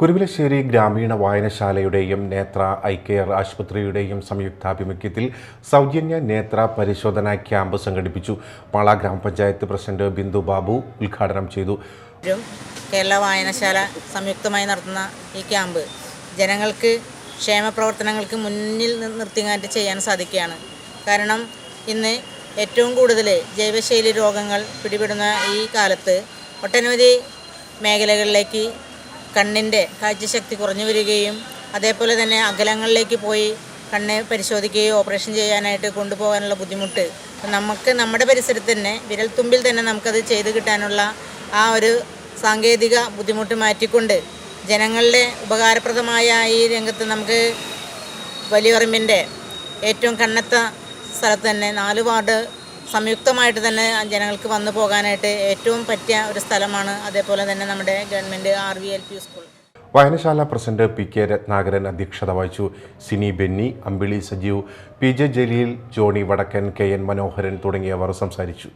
കുരുവിലശ്ശേരി ഗ്രാമീണ വായനശാലയുടെയും നേത്ര eye care ആശുപത്രിയുടെയും സംയുക്താഭിമുഖ്യത്തിൽ സൗജന്യ നേത്ര പരിശോധനാ ക്യാമ്പ് സംഘടിപ്പിച്ചു. പാള ഗ്രാമപഞ്ചായത്ത് പ്രസിഡന്റ് ബിന്ദു ബാബു ഉദ്ഘാടനം ചെയ്തു. കേരള വായനശാല സംയുക്തമായി നടത്തുന്ന ഈ ക്യാമ്പ് ജനങ്ങൾക്ക് ക്ഷേമ പ്രവർത്തനങ്ങൾക്ക് മുന്നിൽ നിർത്തിങ്ങാറ്റ് ചെയ്യാൻ സാധിക്കുകയാണ്. കാരണം ഇന്ന് ഏറ്റവും കൂടുതൽ ജൈവശൈലി രോഗങ്ങൾ പിടിപെടുന്ന ഈ കാലത്ത് ഒട്ടനവധി മേഖലകളിലേക്ക് കണ്ണിന്റെ കാഴ്ചശക്തി കുറഞ്ഞു വരികയും അതേപോലെ തന്നെ അകലങ്ങളിലേക്ക് പോയി കണ്ണ് പരിശോധിക്കുകയോ ഓപ്പറേഷൻ ചെയ്യാനായിട്ട് കൊണ്ടുപോകാനുള്ള ബുദ്ധിമുട്ട്. നമുക്ക് നമ്മുടെ പരിസരത്ത് തന്നെ വിരൽത്തുമ്പിൽ തന്നെ നമുക്കത് ചെയ്ത് കിട്ടാനുള്ള ആ ഒരു സാങ്കേതിക ബുദ്ധിമുട്ട് മാറ്റിക്കൊണ്ട് ജനങ്ങളുടെ ഉപകാരപ്രദമായ ഈ രംഗത്ത് നമുക്ക് വലിയറിമ്പിന്റെ ഏറ്റവും കണ്ണത്ത സ്ഥലത്ത് തന്നെ നാല് വാർഡ് സംയുക്തമായിട്ട് തന്നെ ജനങ്ങൾക്ക് വന്നു പോകാനായിട്ട് ഏറ്റവും പറ്റിയ ഒരു സ്ഥലമാണ് അതേപോലെ തന്നെ നമ്മുടെ government R V L P school. വായനശാല പ്രസിഡന്റ് പി കെ രത്നാകരൻ അധ്യക്ഷത വഹിച്ചു. Sini Benny Ambili Sajeev P J Jaleel Johny Vadakkan K N Manoharan തുടങ്ങിയവർ സംസാരിച്ചു.